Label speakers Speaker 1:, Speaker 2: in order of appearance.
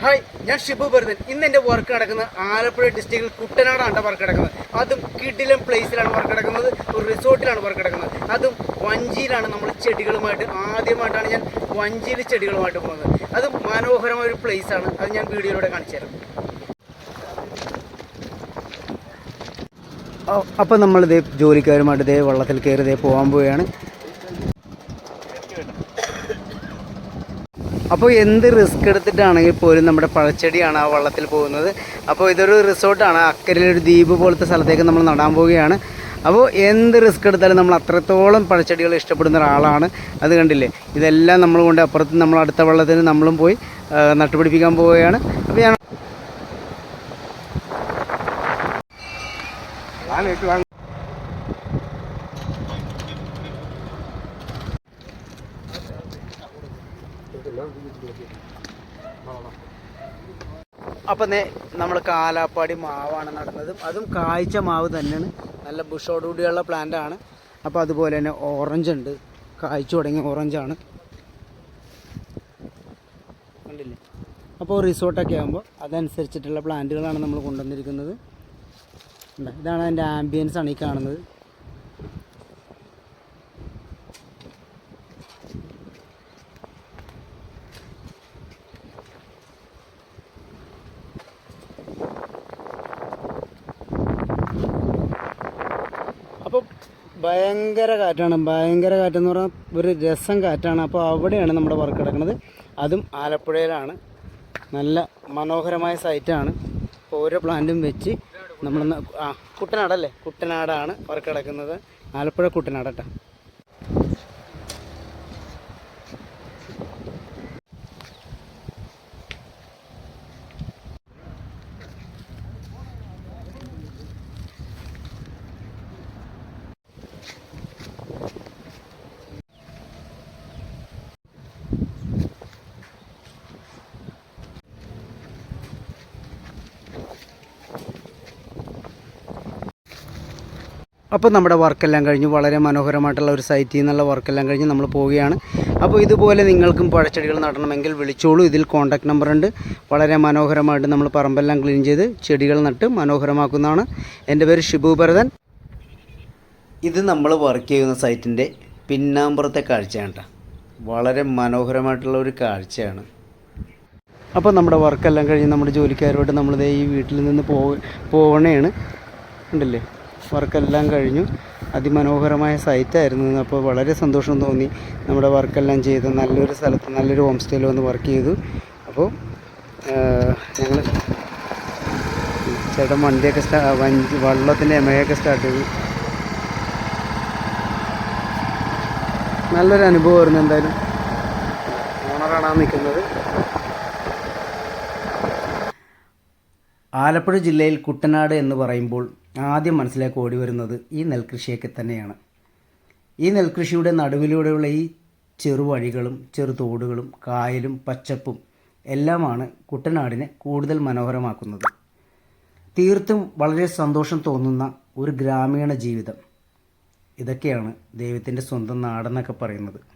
Speaker 1: Hi ഞാൻ ഷിബു ഭരതൻ. ഇന്ന് എന്റെ വർക്ക് നടക്കുന്നത് ആലപ്പുഴ ഡിസ്ട്രിക്റ്റിൽ കുട്ടനാടാണ് വർക്ക് നടക്കുന്നത്. അതും കിഡിലം പ്ലേസിലാണ് വർക്ക് നടക്കുന്നത്. ഒരു റിസോർട്ടിലാണ് വർക്ക് നടക്കുന്നത്. അതും വഞ്ചിയിലാണ് നമ്മൾ ചെടികളുമായിട്ട് ആദ്യമായിട്ടാണ് ഞാൻ വഞ്ചിയിൽ ചെടികളുമായിട്ട് പോകുന്നത്. അത് മനോഹരമായ ഒരു പ്ലേസ് ആണ്. അത് ഞാൻ വീഡിയോയിലൂടെ കാണിച്ചു തരാം. അപ്പോൾ നമ്മളിതേ ജോലിക്കാരുമായിട്ട് ഇതേ വള്ളത്തിൽ കയറി ഇതേ പോകാൻ പോവുകയാണ്. അപ്പോൾ എന്ത് റിസ്ക് എടുത്തിട്ടാണെങ്കിൽ പോലും നമ്മുടെ പഴച്ചെടിയാണ് ആ വള്ളത്തിൽ പോകുന്നത്. അപ്പോൾ ഇതൊരു റിസോർട്ടാണ്. അക്കരയിലൊരു ദ്വീപ് പോലത്തെ സ്ഥലത്തേക്ക് നമ്മൾ നടാൻ പോവുകയാണ്. അപ്പോൾ എന്ത് റിസ്ക് എടുത്താലും നമ്മൾ അത്രത്തോളം പഴച്ചെടികൾ ഇഷ്ടപ്പെടുന്ന ഒരാളാണ്. അത് കണ്ടില്ലേ? ഇതെല്ലാം നമ്മൾ കൊണ്ട് അപ്പുറത്ത് നമ്മൾ അടുത്ത വള്ളത്തിന് നമ്മളും പോയി നട്ടുപിടിപ്പിക്കാൻ പോവുകയാണ്. അപ്പോൾ ഞാൻ അപ്പം നമ്മൾ കാലാപ്പാടി മാവാണ് നടുന്നത്. അതും കായ്ച്ച മാവ് തന്നെയാണ്. നല്ല ബുഷോടുകൂടിയുള്ള പ്ലാന്റ് ആണ്. അപ്പോൾ അതുപോലെ തന്നെ ഓറഞ്ച് ഉണ്ട്. കായ്ച്ചു തുടങ്ങിയ ഓറഞ്ചാണ് കണ്ടില്ലേ? അപ്പോൾ റിസോർട്ടൊക്കെ ആകുമ്പോൾ അതനുസരിച്ചിട്ടുള്ള പ്ലാന്റുകളാണ് നമ്മൾ കൊണ്ടുവന്നിരിക്കുന്നത്. ഇതാണ് അതിന്റെ ആംബിയൻസ് ആണ് ഈ കാണുന്നത് അപ്പോൾ ഭയങ്കര കാറ്റാണ്. ഭയങ്കര കാറ്റെന്ന് പറഞ്ഞാൽ ഒരു രസം കാറ്റാണ്. അപ്പോൾ അവിടെയാണ് നമ്മുടെ വർക്ക് കിടക്കുന്നത് അതും ആലപ്പുഴയിലാണ്. നല്ല മനോഹരമായ സൈറ്റാണ്. ഓരോ പ്ലാന്റും വെച്ച് നമ്മൾ ആ കുട്ടനാടല്ലേ? കുട്ടനാടാണ് വർക്ക് കിടക്കുന്നത് ആലപ്പുഴ കുട്ടനാടട്ടാ അപ്പോൾ നമ്മുടെ വർക്കെല്ലാം കഴിഞ്ഞു വളരെ മനോഹരമായിട്ടുള്ള ഒരു സൈറ്റിൽ നിന്നുള്ള വർക്കെല്ലാം കഴിഞ്ഞ് നമ്മൾ പോവുകയാണ്. അപ്പോൾ ഇതുപോലെ നിങ്ങൾക്കും പഴച്ചെടികൾ നടണമെങ്കിൽ വിളിച്ചോളൂ. ഇതിൽ കോൺടാക്ട് നമ്പർ ഉണ്ട്. വളരെ മനോഹരമായിട്ട് നമ്മൾ പറമ്പെല്ലാം ക്ലീൻ ചെയ്ത് ചെടികൾ നട്ട് മനോഹരമാക്കുന്നതാണ്. എന്റെ പേര് ഷിബു ഭരതൻ. ഇത് നമ്മൾ വർക്ക് ചെയ്യുന്ന സൈറ്റിന്റെ പിന്നാമ്പുറത്തെ കാഴ്ചയാണ് കേട്ടോ. വളരെ മനോഹരമായിട്ടുള്ള ഒരു കാഴ്ചയാണ്. അപ്പോൾ നമ്മുടെ വർക്കെല്ലാം കഴിഞ്ഞ് നമ്മുടെ ജോലിക്കാരുമായിട്ട് നമ്മളിതേ ഈ വീട്ടിൽ നിന്ന് പോ പോകണേണ് ഉണ്ടല്ലേ വർക്കെല്ലാം കഴിഞ്ഞു. അതിമനോഹരമായ സൈറ്റായിരുന്നു അപ്പോൾ വളരെ സന്തോഷം തോന്നി. നമ്മുടെ വർക്കെല്ലാം ചെയ്ത് നല്ലൊരു സ്ഥലത്ത് നല്ലൊരു ഹോം സ്റ്റേയിൽ വന്ന് വർക്ക് ചെയ്തു. അപ്പോൾ ഞങ്ങൾ ചേട്ടൻ വണ്ടിയൊക്കെ സ്റ്റാ വണ്ടി വള്ളത്തിന്റെ എമയൊക്കെ സ്റ്റാർട്ട് ചെയ്തു. നല്ലൊരു അനുഭവമായിരുന്നു എന്തായാലും. ഓണറാണ് നിൽക്കുന്നത് ആലപ്പുഴ ജില്ലയിൽ കുട്ടനാട് എന്ന് പറയുമ്പോൾ ആദ്യം മനസ്സിലേക്ക് ഓടി വരുന്നത് ഈ നെൽകൃഷിയൊക്കെ തന്നെയാണ്. ഈ നെൽകൃഷിയുടെ നടുവിലൂടെയുള്ള ഈ ചെറുവഴികളും ചെറുതോടുകളും കായലും പച്ചപ്പും എല്ലാമാണ് കുട്ടനാടിനെ കൂടുതൽ മനോഹരമാക്കുന്നത്. തീർത്തും വളരെ സന്തോഷം തോന്നുന്ന ഒരു ഗ്രാമീണ ജീവിതം. ഇതൊക്കെയാണ് ദൈവത്തിന്റെ സ്വന്തം നാടെന്നൊക്കെ പറയുന്നത്.